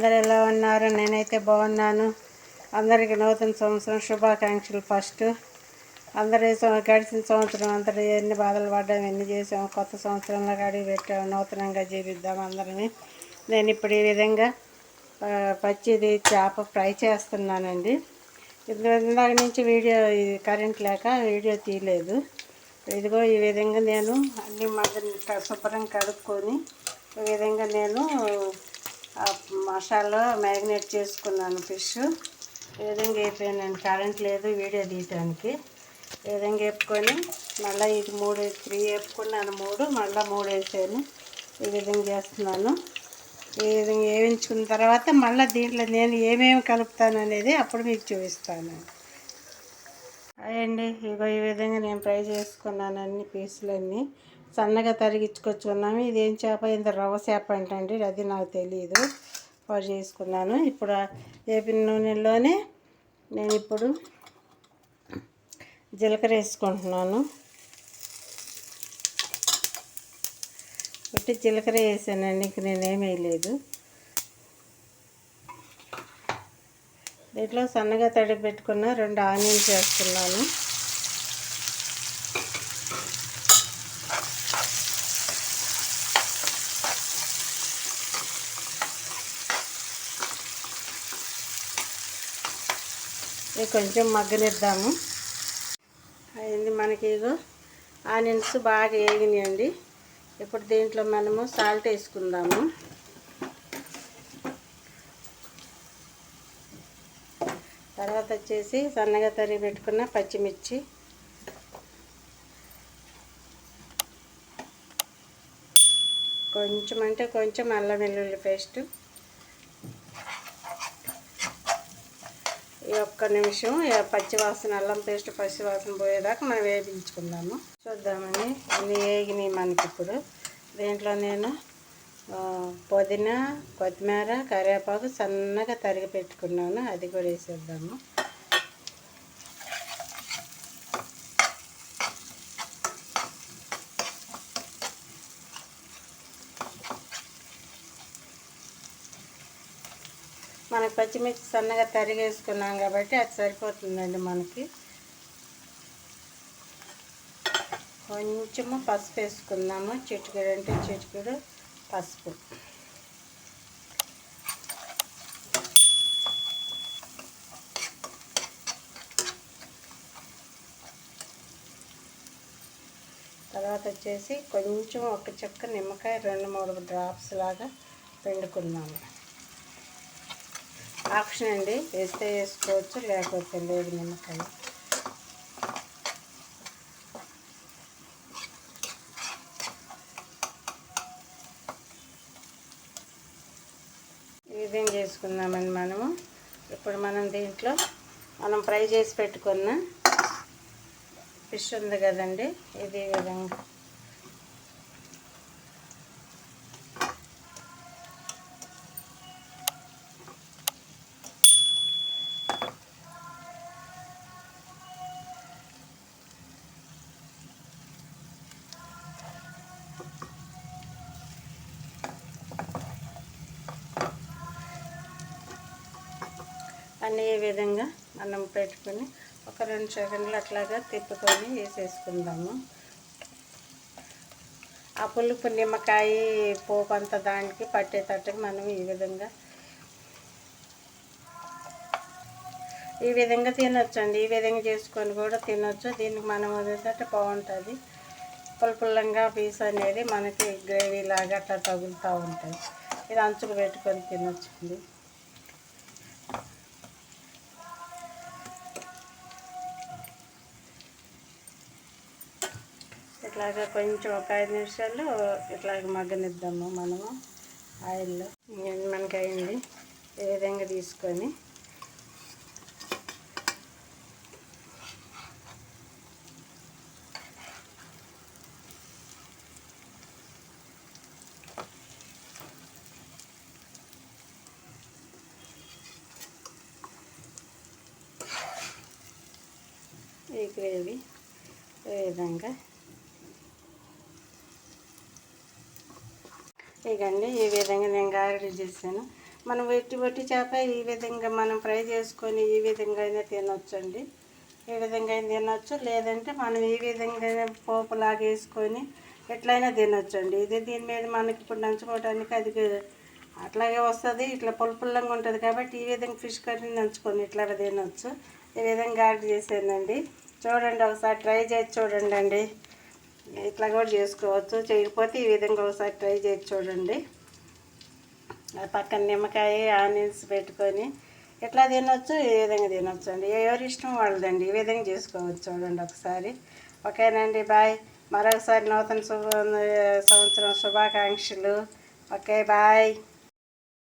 అందరు ఎలా ఉన్నారు? నేనైతే బాగున్నాను. అందరికీ నూతన సంవత్సరం శుభాకాంక్షలు. ఫస్ట్ అందరూ గడిచిన సంవత్సరం అందరూ ఎన్ని బాధలు పడ్డాము ఎన్ని చేసాము కొత్త సంవత్సరంలో అడిగి పెట్టాము నూతనంగా జీవిద్దాం అందరిని. నేను ఇప్పుడు ఈ విధంగా పచ్చిది చేప ఫ్రై చేస్తున్నానండి. ఇందాక నుంచి వీడియో ఇది కరెంట్ లేక వీడియో తీయలేదు. ఇదిగో ఈ విధంగా నేను అన్ని మధ్య శుభ్రం కడుక్కొని ఈ విధంగా నేను మసాలా మ్యారినేట్ చేసుకున్నాను ఫిష్. ఈ విధంగా వేపాను కరెంట్ లేదు వీడియో తీయటానికి. ఈ విధంగా వేపుకొని మళ్ళీ ఇది మూడు త్రీ వేపుకున్నాను మూడు మళ్ళీ మూడు వేసాను. ఈ విధంగా చేస్తున్నాను. ఈ విధంగా వేయించుకున్న తర్వాత మళ్ళీ దీంట్లో నేను ఏమేమి కలుపుతాను అనేది అప్పుడు మీకు చూపిస్తాను. అయ్యండి ఇగో ఈ విధంగా నేను ఫ్రై చేసుకున్నాను అన్ని పీసులన్నీ. సన్నగా తరిగించుకొచ్చుకున్నాము. ఇదేం చేప? ఇంత రవ్వ చేప అంటండి. అది నాకు తెలియదు వాడు చేసుకున్నాను. ఇప్పుడు ఏపీ వేపిన నూనెలోనే నేను ఇప్పుడు జీలకర్ర వేసుకుంటున్నాను. ఒకటి జీలకర్ర వేసానండి. ఇంక నేనేం వేయలేదు. దీంట్లో సన్నగా తడి పెట్టుకున్న రెండు ఆనియన్స్ వేస్తున్నాను. ఇది కొంచెం మగ్గనిద్దాము. అయింది మనకి ఇగో ఆనియన్స్ బాగా వేగినాయండి ఇప్పుడు దీంట్లో మనము సాల్ట్ వేసుకుందాము. తర్వాత వచ్చేసి సన్నగా తరిగి పెట్టుకున్న పచ్చిమిర్చి. కొంచెం అంటే కొంచెం అల్లం వెల్లుల్లి పేస్టు ఈ ఒక్క నిమిషం. పచ్చివాసన అల్లం పేస్ట్ పచ్చివాసన పోయేదాకా మనం వేయించుకుందాము. చూద్దామని అన్ని వేగినాయి మనకి ఇప్పుడు. దీంట్లో నేను పుదీనా కొత్తిమీర కరివేపాకు సన్నగా తరిగి పెట్టుకున్నాను. అది కూడా వేసేద్దాము. మనకి పచ్చిమిర్చి సన్నగా తరిగేసుకున్నాం కాబట్టి అది సరిపోతుందండి మనకి. కొంచెము పసుపు వేసుకుందాము. చిటికెడు అంటే చిటికెడు పసుపు. తర్వాత వచ్చేసి కొంచెం ఒక చెక్క నిమ్మకాయ రెండు మూడు డ్రాప్స్ లాగా పిండుకుందాము. ఆప్షన్ అండి. వేస్తే వేసుకోవచ్చు లేకపోతే లేదు నిమ్మకాయ. ఈ విధంగా చేసుకుందామండి మనము. ఇప్పుడు మనం దీంట్లో మనం ఫ్రై చేసి పెట్టుకున్న ఫిష్ ఉంది కదండి ఇది విధంగా. అన్నీ ఈ విధంగా మనం పెట్టుకొని ఒక రెండు సెకండ్లు అట్లాగా తిప్పుకొని వేసేసుకుందాము. ఆ పులుపు నిమ్మకాయ పోపు అంతా దానికి పట్టేటట్టుగా మనం ఈ విధంగా ఈ విధంగా తినొచ్చండి. ఈ విధంగా చేసుకొని కూడా తినొచ్చు. దీనికి మనం వదిలేటట్టు బాగుంటుంది. పులుపుల్లంగా పీస్ అనేది మనకి గ్రేవీ లాగా అట్లా తగులుతూ ఉంటుంది ఇది అంచుకు పెట్టుకొని తినొచ్చండి. ఇట్లాగా కొంచెం ఒక ఐదు నిమిషాలు ఇట్లాగ మగ్గనిద్దాము మనము ఆయిల్లో. మనకి అయింది. ఈ విధంగా తీసుకొని. ఈ గ్రేవీ ఈ విధంగా ఇకండి ఈ విధంగా నేను గారెలు చేశాను. మనం వెట్టి వట్టి చేప ఈ విధంగా మనం ఫ్రై చేసుకొని ఈ విధంగా అయినా తినొచ్చండి. ఈ విధంగా అయినా తినొచ్చు లేదంటే మనం ఈ విధంగా పోపు లాగా వేసుకొని ఎట్లయినా తినొచ్చండి. ఇది దీని మీద మనకి ఇప్పుడు నంచుకోవడానికి అది అట్లాగే వస్తుంది ఇట్లా పులుపుల్లంగా ఉంటుంది కాబట్టి ఈ విధంగా ఫిష్ కర్రీ నంచుకొని ఇట్లా తినొచ్చు. ఈ విధంగా యాడ్ చేసానండి చూడండి ఒకసారి ట్రై చేసి చూడండి అండి ఇట్లా కూడా చేసుకోవచ్చు. చేయకపోతే ఈ విధంగా ఒకసారి ట్రై చేసి చూడండి. పక్కన నిమ్మకాయ ఆనియన్స్ పెట్టుకొని ఎట్లా తినొచ్చు ఈ విధంగా తినొచ్చు అండి. ఎవరి ఇష్టం వాళ్ళదండి. ఈ విధంగా చేసుకోవచ్చు చూడండి ఒకసారి. ఓకేనండి బాయ్. మరొకసారి నూతన శుభ సంవత్సరం శుభాకాంక్షలు. Okay bye.